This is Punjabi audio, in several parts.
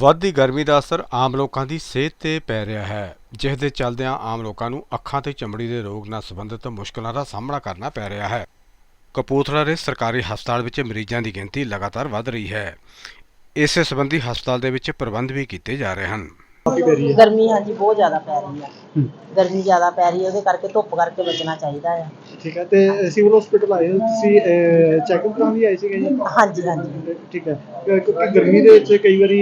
ਵੱਧਦੀ ਗਰਮੀ ਦਾ ਅਸਰ ਆਮ ਲੋਕਾਂ ਦੀ ਸਿਹਤ ਤੇ ਪੈ ਰਿਹਾ ਹੈ ਜਿਸ ਦੇ ਚੱਲਦਿਆਂ ਆਮ ਲੋਕਾਂ ਨੂੰ ਅੱਖਾਂ ਤੇ ਚਮੜੀ ਦੇ ਰੋਗ ਨਾਲ ਸੰਬੰਧਿਤ ਮੁਸ਼ਕਲਾਂ ਦਾ ਸਾਹਮਣਾ ਕਰਨਾ ਪੈ ਰਿਹਾ ਹੈ। ਕਪੂਰਥਲਾ ਦੇ ਸਰਕਾਰੀ ਹਸਪਤਾਲ ਵਿੱਚ ਮਰੀਜ਼ਾਂ ਦੀ ਗਿਣਤੀ ਲਗਾਤਾਰ ਵੱਧ ਰਹੀ ਹੈ। ਇਸੇ ਸੰਬੰਧੀ ਹਸਪਤਾਲ ਦੇ ਵਿੱਚ ਪ੍ਰਬੰਧ ਵੀ ਕੀਤੇ ਜਾ ਰਹੇ ਹਨ। ਹੈ। ਗਰਮੀ ਹਾਂਜੀ ਬਹੁਤ ਜ਼ਿਆਦਾ ਪੈ ਰਹੀ ਆ ਹੂੰ। ਗਰਮੀ ਜ਼ਿਆਦਾ ਪੈ ਰਹੀ ਹੈ ਉਹਦੇ ਕਰਕੇ ਧੁੱਪ ਕਰਕੇ ਬਚਣਾ ਚਾਹੀਦਾ ਆ। ਠੀਕ ਹੈ ਤੇ ਸਿਵਲ ਹਸਪੀਟਲ ਆਏ ਹੋ ਤੁਸੀਂ ਚੈੱਕਅਪ ਕਰਾਉਣ ਲਈ ਆਏ ਸੀਗੇ ਜੀ? ਹਾਂਜੀ ਹਾਂਜੀ। ਠੀਕ ਹੈ ਕਿਉਂਕਿ ਗਰਮੀ ਦੇ ਵਿੱਚ ਕਈ ਵਾਰੀ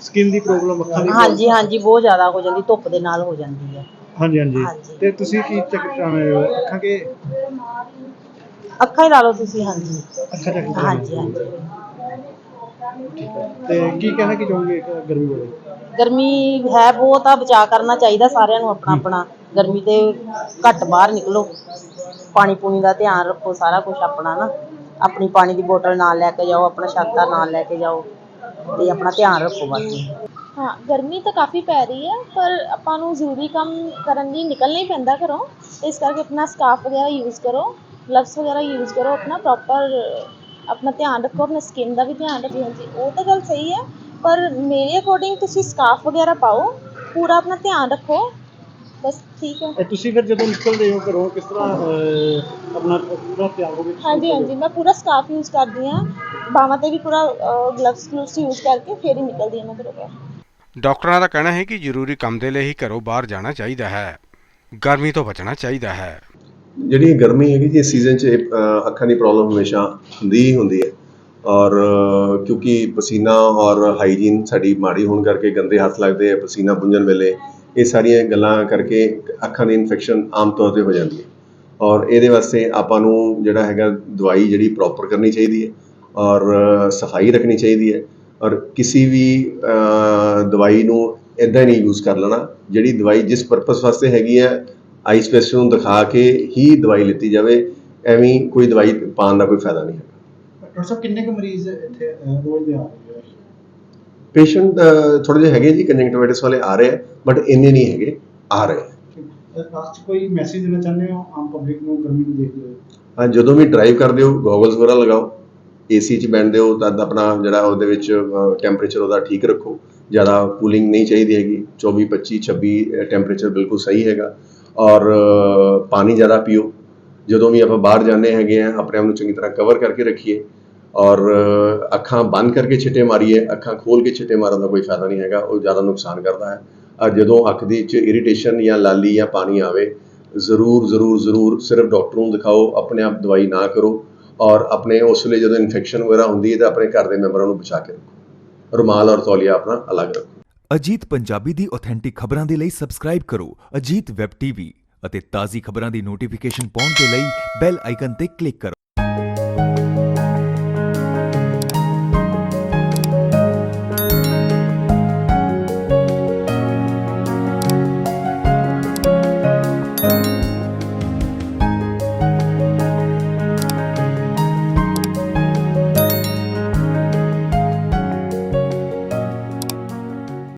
ਸਕਿਨ ਦੀ ਪ੍ਰੋਬਲਮ ਅੱਖਾਂ ਦੀ ਹਾਂਜੀ ਹਾਂਜੀ ਬਹੁਤ ਜ਼ਿਆਦਾ ਹੋ ਜਾਂਦੀ ਧੁੱਪ ਦੇ ਨਾਲ ਹੋ ਜਾਂਦੀ ਹੈ। ਹਾਂਜੀ ਹਾਂਜੀ। ਤੇ ਤੁਸੀਂ ਕੀ ਚੈੱਕ ਕਰਾਉਣ ਆਏ ਹੋ ਅੱਖਾਂ ਕੇ? ਅੱਖਾਂ ਹੀ ਲਾ ਲਓ ਤੁਸੀਂ ਹਾਂਜੀ। ਅੱਖਾਂ ਚੈੱਕ ਹਾਂਜੀ ਹਾਂਜੀ। ਤੇ ਕੀ ਕਹਿਣਾ ਕੀ ਚਾਹੋਗੇ ਗਰਮੀ ਬਾਰੇ? ਗਰਮੀ ਹੈ ਬਹੁਤ ਆ ਬਚਾ ਕਰਨਾ ਚਾਹੀਦਾ ਸਾਰਿਆਂ ਨੂੰ ਆਪਣਾ ਆਪਣਾ ਗਰਮੀ ਤੇ ਘੱਟ ਬਾਹਰ ਨਿਕਲੋ। ਪਾਣੀ ਪੂਣੀ ਦਾ ਧਿਆਨ ਰੱਖੋ, ਸਾਰਾ ਕੁਝ ਆਪਣਾ ਨਾ। ਆਪਣੀ ਪਾਣੀ ਦੀ ਬੋਤਲ ਨਾਲ ਲੈ ਕੇ ਜਾਓ, ਆਪਣਾ ਛਾਤਾ ਨਾਲ ਲੈ ਕੇ ਜਾਓ ਤੇ ਆਪਣਾ ਧਿਆਨ ਰੱਖੋ ਬਸ। ਹਾਂ, ਗਰਮੀ ਤਾਂ ਕਾਫੀ ਪੈ ਰਹੀ ਹੈ, ਪਰ ਆਪਾਂ ਨੂੰ ਜ਼ਰੂਰੀ ਕੰਮ ਕਰਨ ਲਈ ਨਿਕਲਣਾ ਹੀ ਪੈਂਦਾ ਘਰੋਂ। ਇਸ ਕਰਕੇ ਆਪਣਾ ਸਕਾਰਫ ਵਗੈਰਾ ਯੂਜ਼ ਕਰੋ ਗਲਵਸ ਵਗੈਰਾ ਯੂਜ਼ ਕਰੋ, ਆਪਣਾ ਪ੍ਰੋਪਰ ਆਪਣਾ ਧਿਆਨ ਰੱਖੋ, ਆਪਣਾ ਸਕਿਨ ਦਾ ਵੀ ਧਿਆਨ ਰੱਖੋ। ਹਾਂਜੀ, ਉਹ ਤਾਂ ਗੱਲ ਸਹੀ ਹੈ, ਪਰ ਮੇਰੇ ਅਕੋਰਡਿੰਗ ਤੁਸੀਂ ਸਕਾਰਫ ਵਗੈਰਾ ਪਾਓ, ਪੂਰਾ ਆਪਣਾ ਧਿਆਨ ਰੱਖੋ। ਬਸ ਠੀਕ ਹੈ ਤੇ ਤੁਸੀਂ ਫਿਰ ਜਦੋਂ ਨਿਕਲਦੇ ਹੋ ਘਰੋਂ ਕਿਸ ਤਰ੍ਹਾਂ ਅਹ, ਆਪਣਾ ਪੂਰਾ ਤਿਆਰ ਹੋ ਕੇ ਤੁਸੀਂ ਹਾਂਜੀ ਹਾਂਜੀ। ਮੈਂ ਪੂਰਾ ਸਕਾਰਫ ਯੂਜ਼ ਕਰਦੀ ਹਾਂ। ਬਾਹਾਂ ਤੇ ਵੀ ਪੂਰਾ ਗਲਵਸ ਗਲੂਵਸ ਯੂਜ਼ ਕਰਕੇ ਫਿਰ ਹੀ ਨਿਕਲਦੀ ਹਾਂ ਮੈਂ ਘਰੋਂ ਬਾਹਰ। ਡਾਕਟਰਾਂ ਦਾ ਕਹਿਣਾ ਹੈ ਕਿ ਜ਼ਰੂਰੀ ਕੰਮ ਦੇ ਲਈ ਹੀ ਘਰੋਂ ਬਾਹਰ ਜਾਣਾ ਚਾਹੀਦਾ ਹੈ। ਗਰਮੀ ਤੋਂ ਬਚਣਾ ਚਾਹੀਦਾ ਹੈ। ਜਿਹੜੀ ਇਹ ਗਰਮੀ ਹੈਗੀ ਜੀ ਇਸ ਸੀਜ਼ਨ 'ਚ ਇਹ, ਅੱਖਾਂ ਦੀ ਪ੍ਰੋਬਲਮ ਹਮੇਸ਼ਾ ਹੁੰਦੀ ਹੀ ਹੁੰਦੀ ਹੈ। ਔਰ ਕਿਉਂਕਿ ਪਸੀਨਾ ਔਰ ਹਾਈਜੀਨ ਸਾਡੀ ਮਾੜੀ ਹੋਣ ਕਰਕੇ ਗੰਦੇ ਹੱਥ ਲੱਗਦੇ ਆ ਪਸੀਨਾ ਪੁੰਝਣ ਵੇਲੇ। ਇਹ ਸਾਰੀਆਂ ਗੱਲਾਂ ਕਰਕੇ ਅੱਖਾਂ ਦੀ ਇਨਫੈਕਸ਼ਨ ਆਮ ਤੌਰ ਤੇ ਹੋ ਜਾਂਦੀ ਹੈ। ਔਰ ਇਹਦੇ ਵਾਸਤੇ ਆਪਾਂ ਨੂੰ ਜਿਹੜਾ ਹੈਗਾ ਦਵਾਈ ਜਿਹੜੀ ਪ੍ਰੋਪਰ ਕਰਨੀ ਚਾਹੀਦੀ ਹੈ ਔਰ ਸਫ਼ਾਈ ਰੱਖਣੀ ਚਾਹੀਦੀ ਹੈ। ਔਰ ਕਿਸੇ ਵੀ ਦਵਾਈ ਨੂੰ ਇਦਾਂ ਨਹੀਂ ਯੂਜ਼ ਕਰ ਲੈਣਾ ਜਿਹੜੀ ਦਵਾਈ ਜਿਸ ਪਰਪਸ ਵਾਸਤੇ ਹੈਗੀ ਹੈ ਆਈ ਸਪੈਸ਼ਲਿਸਟ ਨੂੰ ਦਿਖਾ ਕੇ ਹੀ ਦਵਾਈ ਲਿੱਤੀ ਜਾਵੇ, ਐਵੇਂ ਕੋਈ ਦਵਾਈ ਪਾਉਣ ਦਾ ਕੋਈ ਫਾਇਦਾ ਨਹੀਂ ਹੈ ਡਾਕਟਰ ਸਾਹਿਬ, ਕਿੰਨੇ ਕੁ ਮਰੀਜ਼ ਇੱਥੇ ਰੋਜ਼ ਦੇ ਆ ਰਹੇ ਆ? ਪੇਸ਼ੈਂਟ ਥੋੜੇ ਜਿਹੇ ਹੈਗੇ ਜੀ ਕੰਜੰਕਟਿਵਾਈਟਿਸ ਵਾਲੇ ਆ ਰਹੇ ਆ ਬਟ ਇੰਨੇ ਨਹੀਂ ਹੈਗੇ ਆ ਰਹੇ ਲਾਸਟ ਕੋਈ ਮੈਸੇਜ ਦੇਣਾ ਚਾਹੁੰਦੇ ਹੋ? ਆਮ ਪਬਲਿਕ ਨੂੰ ਗਰਮੀ ਨੂੰ ਦੇਖਦੇ ਹੋਏ ਹਾਂ ਜਦੋਂ ਵੀ ਡਰਾਈਵ ਕਰਦੇ ਹੋ ਗੋਗਲਸ ਵਗੈਰਾ ਲਗਾਓ ਏਸੀ 'ਚ ਬੈਠਦੇ ਹੋ ਤਾਂ ਆਪਣਾ ਜਿਹੜਾ ਉਹਦੇ ਵਿੱਚ ਟੈਂਪਰੇਚਰ ਉਹਦਾ ਠੀਕ ਰੱਖੋ। ਜ਼ਿਆਦਾ ਕੂਲਿੰਗ ਨਹੀਂ ਚਾਹੀਦੀ ਹੈਗੀ। 24 25 26 ਟੈਂਪਰੇਚਰ ਬਿਲਕੁਲ ਸਹੀ ਹੈਗਾ। ਔਰ ਪਾਣੀ ਜ਼ਿਆਦਾ ਪੀਓ। ਜਦੋਂ ਵੀ ਆਪਾਂ ਬਾਹਰ ਜਾਂਦੇ ਹੈਗੇ ਆ ਆਪਣੇ ਆਪ ਨੂੰ ਚੰਗੀ ਤਰ੍ਹਾਂ ਕਵਰ ਕਰਕੇ ਰੱਖੀਏ। ਔਰ ਅੱਖਾਂ ਬੰਦ ਕਰਕੇ ਛਿੱਟੇ ਮਾਰੀਏ, ਅੱਖਾਂ ਖੋਲ ਕੇ ਛਿੱਟੇ ਮਾਰਨ ਦਾ ਕੋਈ ਫਾਇਦਾ ਨਹੀਂ ਹੈਗਾ, ਉਹ ਜ਼ਿਆਦਾ ਨੁਕਸਾਨ ਕਰਦਾ ਹੈ। ਔਰ ਜਦੋਂ ਅੱਖ ਦੀ ਵਿੱਚ ਇਰੀਟੇਸ਼ਨ ਜਾਂ ਲਾਲੀ ਜਾਂ ਪਾਣੀ ਆਵੇ, ਜ਼ਰੂਰ ਜ਼ਰੂਰ ਜ਼ਰੂਰ ਸਿਰਫ ਡਾਕਟਰ ਨੂੰ ਦਿਖਾਓ, ਆਪਣੇ ਆਪ ਦਵਾਈ ਨਾ ਕਰੋ ਔਰ ਆਪਣੇ ਉਸ ਵੇਲੇ ਜਦੋਂ ਇਨਫੈਕਸ਼ਨ ਵਗੈਰਾ ਹੁੰਦੀ ਹੈ ਤਾਂ ਆਪਣੇ ਘਰ ਦੇ ਮੈਂਬਰਾਂ ਨੂੰ ਬਚਾ ਕੇ ਰੱਖੋ। ਰੁਮਾਲ ਔਰ ਤੌਲੀਆ ਆਪਣਾ ਅਲੱਗ ਰੱਖੋ। ਅਜੀਤ ਪੰਜਾਬੀ ਦੀ ਆਥੈਂਟਿਕ ਖਬਰਾਂ ਦੇ ਲਈ ਸਬਸਕ੍ਰਾਈਬ ਕਰੋ, ਅਜੀਤ ਵੈਬ ਟੀਵੀ ਅਤੇ ਤਾਜ਼ੀ ਖਬਰਾਂ ਦੀ ਨੋਟੀਫਿਕੇਸ਼ਨ ਪਾਉਣ ਦੇ ਲਈ ਬੈਲ ਆਈਕਨ ਤੇ ਕਲਿੱਕ ਕਰੋ।